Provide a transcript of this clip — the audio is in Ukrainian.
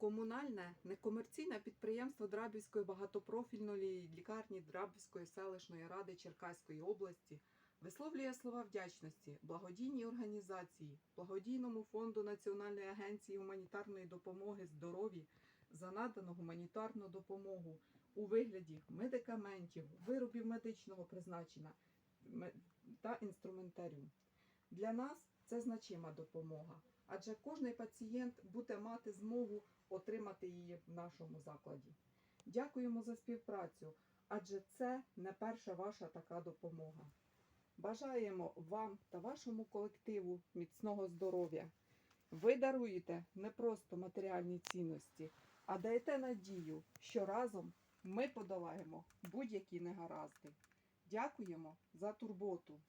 Комунальне некомерційне підприємство Драбівської багатопрофільної лікарні Драбівської селищної ради Черкаської області висловлює слова вдячності благодійній організації, благодійному фонду Національної агенції гуманітарної допомоги здоров'я за надану гуманітарну допомогу у вигляді медикаментів, виробів медичного призначення та інструментарію. Для нас це значима допомога, адже кожний пацієнт буде мати змогу отримати її в нашому закладі. Дякуємо за співпрацю, адже це не перша ваша така допомога. Бажаємо вам та вашому колективу міцного здоров'я. Ви даруєте не просто матеріальні цінності, а даєте надію, що разом ми подолаємо будь-які негаразди. Дякуємо за турботу.